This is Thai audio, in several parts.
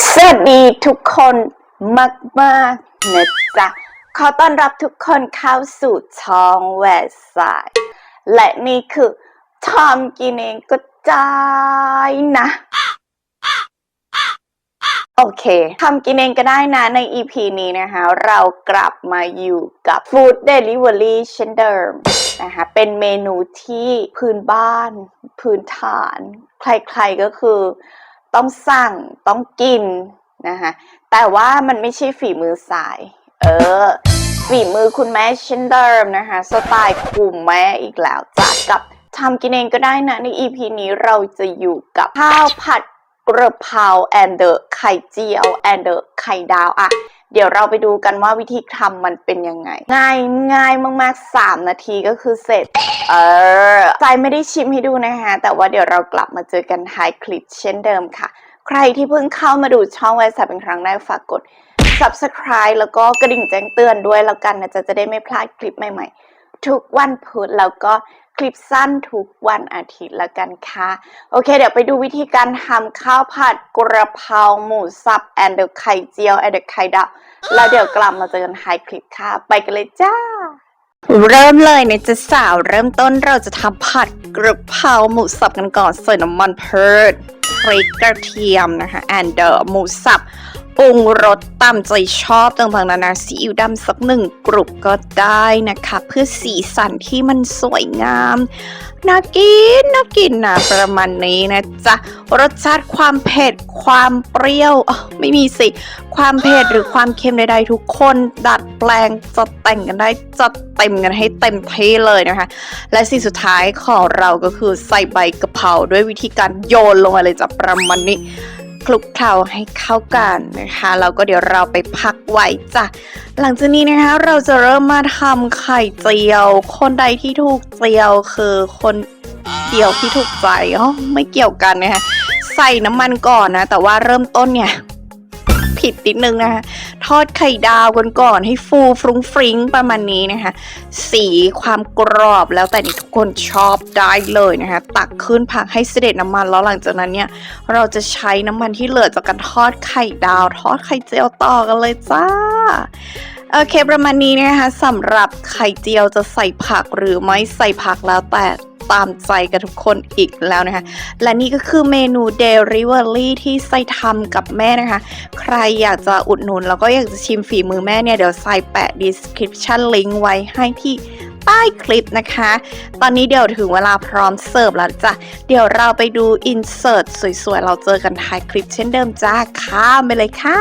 สวัสดีทุกคนมากมากนะจ๊ะ ขอต้อนรับทุกคนเข้าสู่ช่องแวร์สาย และนี่คือทอมกินเองก็ได้นะ โอเคทำกินเองก็ได้นะใน EP นี้นะคะ เรากลับมาอยู่กับ Food Delivery เช่นเดิมนะคะเป็นเมนูที่พื้นบ้าน พื้นฐาน ใครๆก็คือ ต้องสั่งต้องกินนะคะแต่ว่ามันไม่ใช่ฝีมือสาย เออ ฝีมือคุณแม่เช่นเดิมนะคะสไตล์กลุ่มแม่อีกแล้วจ้ะกับทำกินเองก็ได้นะใน EP นี้เราจะอยู่กับข้าวผัดกระเพรา and the ไข่เจียว and the ไข่ดาวอะ เดี๋ยวเราไปดูกันว่าวิธีทำมันเป็นยังไง ง่ายง่ายมากๆ 3 นาทีก็คือเสร็จ เออใจไม่ได้ชิมให้ดูนะคะ แต่ว่าเดี๋ยวเรากลับมาเจอกันท้ายคลิปเช่นเดิมค่ะ ใครที่เพิ่งเข้ามาดูช่องไวซ์เป็นครั้งแรกฝากกด subscribe แล้วก็กระดิ่งแจ้งเตือนด้วยแล้วกันนะจะจะได้ไม่พลาดคลิปใหม่ๆ ทุกวันพุธแล้วก็คลิปสั้นทุกวันอาทิตย์ละกันค่ะ โอเค เดี๋ยวไปดูวิธีการทำข้าวผัดกระเพราหมูสับ and the ไข่เจียว and the ไข่ดาวแล้วเดี๋ยวกลับมาเจอกันท้ายคลิปค่ะ ไปกันเลยจ้า เริ่มเลยนะจะสาวเริ่มต้นเราจะทำผัดกระเพราหมูสับกันก่อนใส่น้ำมันพิดพริกกระเทียมนะคะ and the หมูสับ ปรุงรสตามใจชอบต่างๆนานาซีอิ๊วดำสักหนึ่งกรุบก็ได้นะคะ เพื่อสีสันที่มันสวยงามน่ากินน่ากินนะประมาณนี้นะจ๊ะรสชาติความเผ็ดความเปรี้ยวอ้าวไม่มีสิ ความเผ็ดหรือความเค็มใดๆทุกคนดัดแปลงจัดแต่งกันได้จัดเต็มกันให้เต็มที่เลยนะคะ และสิ่งสุดท้ายของเราก็คือใส่ใบกะเพราด้วยวิธีการโยนลงมาเลยจ้ะประมาณนี้ คลุกเคล้าให้เข้ากันนะคะแล้วก็เดี๋ยวเราไปพักไว้จ้ะหลังจากนี้นะคะเราจะเริ่มมาทำไข่เจียว คนใดที่ถูกเจียวคือคนเดียวที่ถูกใจอ๋อไม่เกี่ยวกันนะคะใส่น้ำมันก่อนนะ แต่ว่าเริ่มต้นเนี่ยผิดนิดนึงนะคะ ทอดไข่ดาวกันก่อนให้ฟูฟรุ้งฟริ้งประมาณนี้นะคะ สีความกรอบแล้วแต่ที่ทุกคนชอบได้เลยนะคะ ตักขึ้นผักให้เสด็จน้ำมันแล้วหลังจากนั้นเนี่ย เราจะใช้น้ำมันที่เหลือจากการทอดไข่ดาว ทอดไข่เจียวต่อกันเลยจ้าโอเคประมาณนี้นะคะสำหรับไข่เจียวจะใส่ผักหรือไม่ใส่ผักแล้วแต่ ตามใจกับทุกคนอีกแล้วนะคะ และนี่ก็คือเมนู Delivery ที่ใส่ทำกับแม่นะคะ ใครอยากจะอุดหนุน แล้วก็อยากจะชิมฝีมือแม่เนี่ย เดี๋ยวใส่แปะ description link ไว้ให้ที่ใต้คลิปนะคะ ตอนนี้เดี๋ยวถึงเวลาพร้อมเสิร์ฟแล้วจ้ะ เดี๋ยวเราไปดู insert สวยๆ เราเจอกันท้ายคลิปเช่นเดิมจ้าข้ามไปเลยค่ะ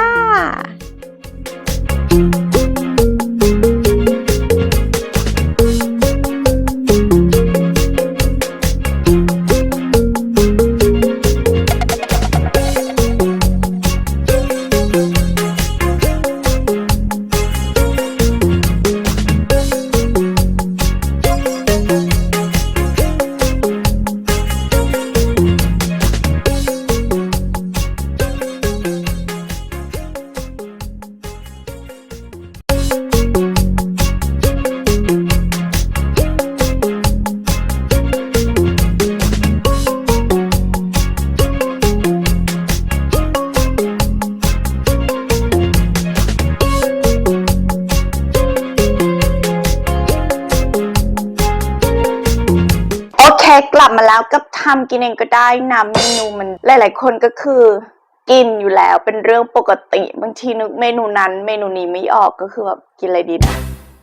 กลับมาแล้วกับทำกินเองก็ได้นะเมนูมันหลาย ๆ คนก็คือ กินอยู่แล้วเป็นเรื่องปกติบางทีนึกเมนูนั้น เมนูนี้ไม่ออกก็คือแบบกินอะไรดีนะ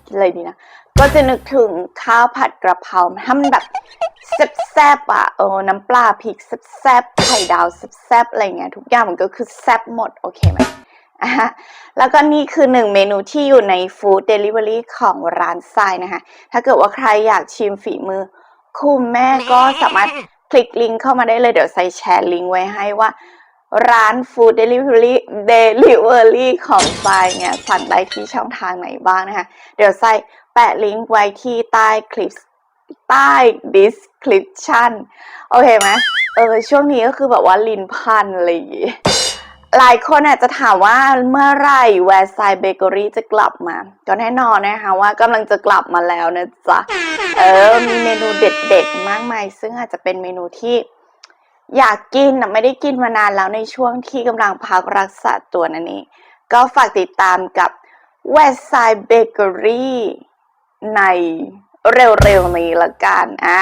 กินอะไรดีนะก็จะนึกถึงข้าวผัดกระเพราถ้ามันแบบแซ่บๆอะเออน้ำปลาพริกแซ่บๆไข่ดาวแซ่บๆอะไรเงี้ยทุกอย่างมันก็คือแซ่บหมดโอเคไหมอะแล้วก็นี่คือหนึ่งเมนูที่อยู่ในฟู้ดเดลิเวอรี่ของร้านทรายนะคะ ถ้าเกิดว่าใครอยากชิมฝีมือ คุณแม่ก็สามารถคลิกลิงก์เข้ามาได้เลย เดี๋ยวใส่แชร์ลิงก์ไว้ให้ว่า ร้านฟู้ดเดลิเวอรี่เดลิเวอรี่ของทรายเนี่ยสั่งได้ที่ช่องทางไหนบ้างนะคะ เดี๋ยวใส่แปะลิงก์ไว้ที่ใต้คลิปใต้ description โอเคไหมเออช่วงนี้ก็คือแบบว่าลินพันอะไรอย่างงี้ หลายคนอาจจะถามว่าเมื่อไหร่แวร์ไซเบเกอรี่จะกลับมา ก็แน่นอนนะคะว่ากำลังจะกลับมาแล้วนะจ๊ะ เออ มีเมนูเด็ดๆ มากมาย ซึ่งอาจจะเป็นเมนูที่อยากกินนะไม่ได้กินมานานแล้วในช่วงที่กำลังพักรักษาตัวนั่นเอง ก็ฝากติดตามกับ West Side Bakery ในเร็วๆนี้ละกันอะ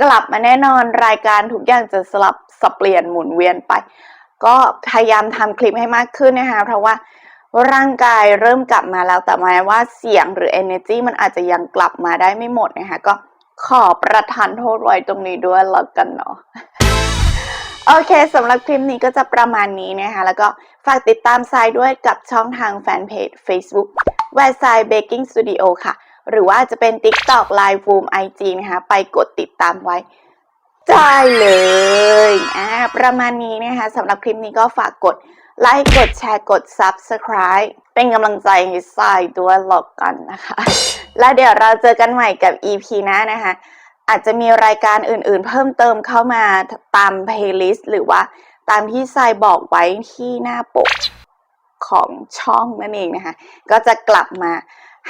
กลับมาแน่นอนรายการทุกอย่างจะสลับสับเปลี่ยนหมุนเวียนไป ก็พยายามทำคลิปให้มากขึ้นนะคะ เพราะว่าร่างกายเริ่มกลับมาแล้ว แต่หมายว่าเสียงหรือ energy มันอาจจะยังกลับมาได้ไม่หมดนะคะ ก็ขอประทานโทษไว้ตรงนี้ด้วยแล้วกันเนาะโอเคสำหรับคลิปนี้ก็จะประมาณนี้นะคะ แล้วก็ฝากติดตามทรายด้วยกับช่องทางแฟนเพจ Facebook w e s t s i d e Baking Studio ค่ะ หรือว่าจะเป็น TikTok Line Boom IG นะคะ ไปกดติดตามไว้ ได้เลยอ่าประมาณนี้นะคะสำหรับคลิปนี้ก็ฝากกดไลค์กดแชร์กด Subscribe เป็นกำลังใจให้ทรายด้วยหลอกกันนะคะ แล้วเดี๋ยวเราเจอกันใหม่กับ EP หน้านะคะ อาจจะมีรายการอื่นๆ เพิ่มเติมเข้ามาตาม playlist หรือว่าตามที่ทรายบอกไว้ที่หน้าปกของช่องนั่นเองนะคะ ก็จะกลับมา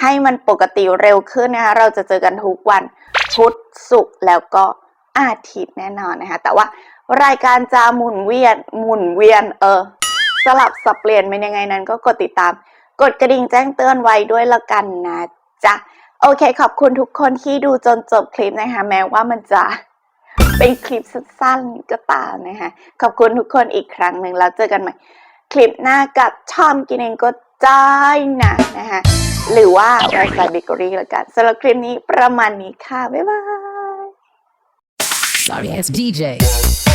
ให้มันปกติเร็วขึ้นนะคะ เราจะเจอกันทุกวันพุธศุกร์แล้วก็ อาทิตย์แน่นอนนะคะ แต่ว่ารายการจะหมุนเวียนหมุนเวียนเออ สลับสับเปลี่ยนเป็นยังไงนั้นก็กดติดตาม กดกระดิ่งแจ้งเตือนไว้ด้วยละกันนะจ๊ะโอเค ขอบคุณทุกคนที่ดูจนจบคลิปนะคะ แม้ว่ามันจะเป็นคลิปสั้นๆก็ตามนะคะ ขอบคุณทุกคนอีกครั้งหนึ่งแล้วเจอกันใหม่ คลิปหน้ากับชอมกินเองก็ได้นะนะคะหรือว่าไวซ์ไซเบเกรีละกันสำหรับคลิปนี้ประมาณนี้ค่ะ บ๊ายบาย Sorry ass DJ.